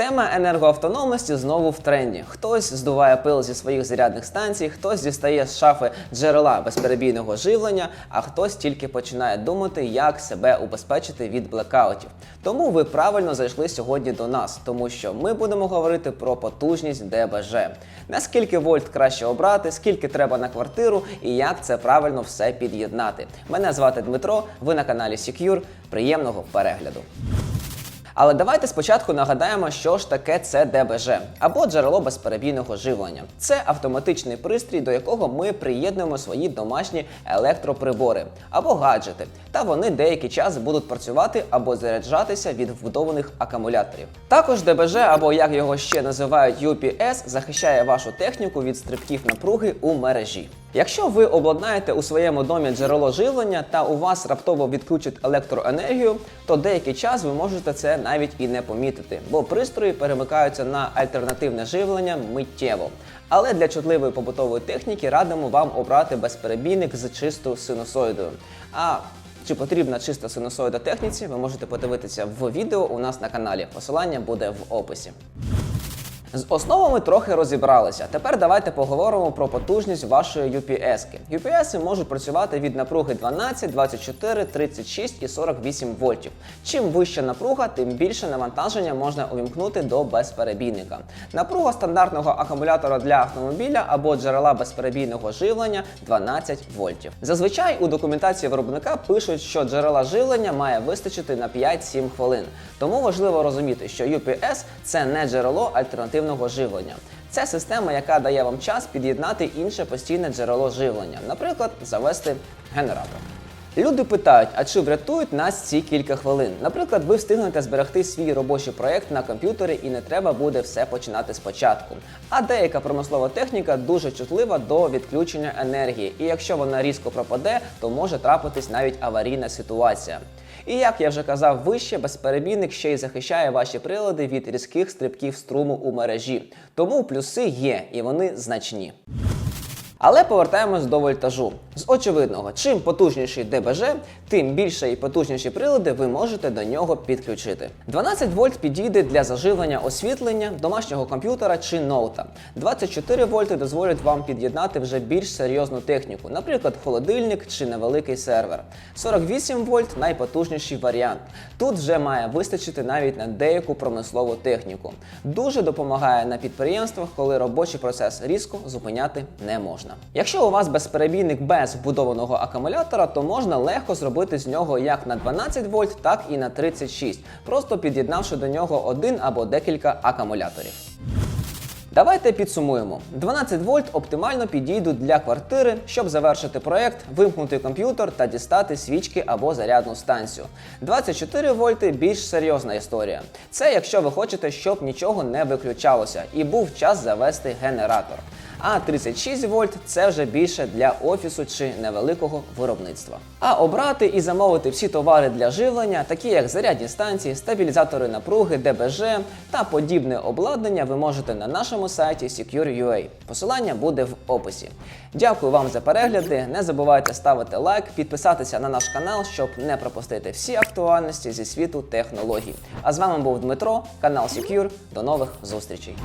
Тема енергоавтономності знову в тренді. Хтось здуває пил зі своїх зарядних станцій, хтось дістає з шафи джерела безперебійного живлення, а хтось тільки починає думати, як себе убезпечити від блекаутів. Тому ви правильно зайшли сьогодні до нас, тому що ми будемо говорити про потужність ДБЖ. Наскільки вольт краще обрати, скільки треба на квартиру і як це правильно все під'єднати. Мене звати Дмитро, ви на каналі Secure. Приємного перегляду. Але давайте спочатку нагадаємо, що ж таке це ДБЖ або джерело безперебійного живлення. Це автоматичний пристрій, до якого ми приєднуємо свої домашні електроприбори або гаджети, та вони деякий час будуть працювати або заряджатися від вбудованих акумуляторів. Також ДБЖ, або як його ще називають UPS, захищає вашу техніку від стрибків напруги у мережі. Якщо ви обладнаєте у своєму домі джерело живлення та у вас раптово відключать електроенергію, то деякий час ви можете це навіть і не помітити, бо пристрої перемикаються на альтернативне живлення миттєво. Але для чутливої побутової техніки радимо вам обрати безперебійник з чистою синусоїдою. А чи потрібна чиста синусоїда техніці, ви можете подивитися в відео у нас на каналі. Посилання буде в описі. З основами трохи розібралися. Тепер давайте поговоримо про потужність вашої UPS. -ки. UPS можуть працювати від напруги 12, 24, 36 і 48 вольтів. Чим вища напруга, тим більше навантаження можна увімкнути до безперебійника. Напруга стандартного акумулятора для автомобіля або джерела безперебійного живлення 12 вольтів. Зазвичай у документації виробника пишуть, що джерела живлення має вистачити на 5-7 хвилин. Тому важливо розуміти, що UPS це не джерело альтернативного живлення. Це система, яка дає вам час під'єднати інше постійне джерело живлення, наприклад, завести генератор. Люди питають, а чи врятують нас ці кілька хвилин? Наприклад, ви встигнете зберегти свій робочий проєкт на комп'ютері і не треба буде все починати спочатку. А деяка промислова техніка дуже чутлива до відключення енергії, і якщо вона різко пропаде, то може трапитись навіть аварійна ситуація. І як я вже казав вище, безперебійник ще й захищає ваші прилади від різких стрибків струму у мережі. Тому плюси є, і вони значні. Але повертаємось до вольтажу. З очевидного, чим потужніший ДБЖ, тим більше і потужніші прилади ви можете до нього підключити. 12 вольт підійде для заживлення освітлення, домашнього комп'ютера чи ноута. 24 вольти дозволять вам під'єднати вже більш серйозну техніку, наприклад, холодильник чи невеликий сервер. 48 вольт найпотужніший варіант. Тут вже має вистачити навіть на деяку промислову техніку. Дуже допомагає на підприємствах, коли робочий процес різко зупиняти не можна. Якщо у вас безперебійник без вбудованого акумулятора, то можна легко зробити з нього як на 12 вольт, так і на 36, просто під'єднавши до нього один або декілька акумуляторів. Давайте підсумуємо. 12 вольт оптимально підійдуть для квартири, щоб завершити проект, вимкнути комп'ютер та дістати свічки або зарядну станцію. 24 вольти більш серйозна історія. Це якщо ви хочете, щоб нічого не виключалося і був час завести генератор. А 36 вольт це вже більше для офісу чи невеликого виробництва. А обрати і замовити всі товари для живлення, такі як зарядні станції, стабілізатори напруги, ДБЖ та подібне обладнання, ви можете на нашому сайті Secure.ua. Посилання буде в описі. Дякую вам за перегляди. Не забувайте ставити лайк, підписатися на наш канал, щоб не пропустити всі актуальності зі світу технологій. А з вами був Дмитро, канал Secure. До нових зустрічей.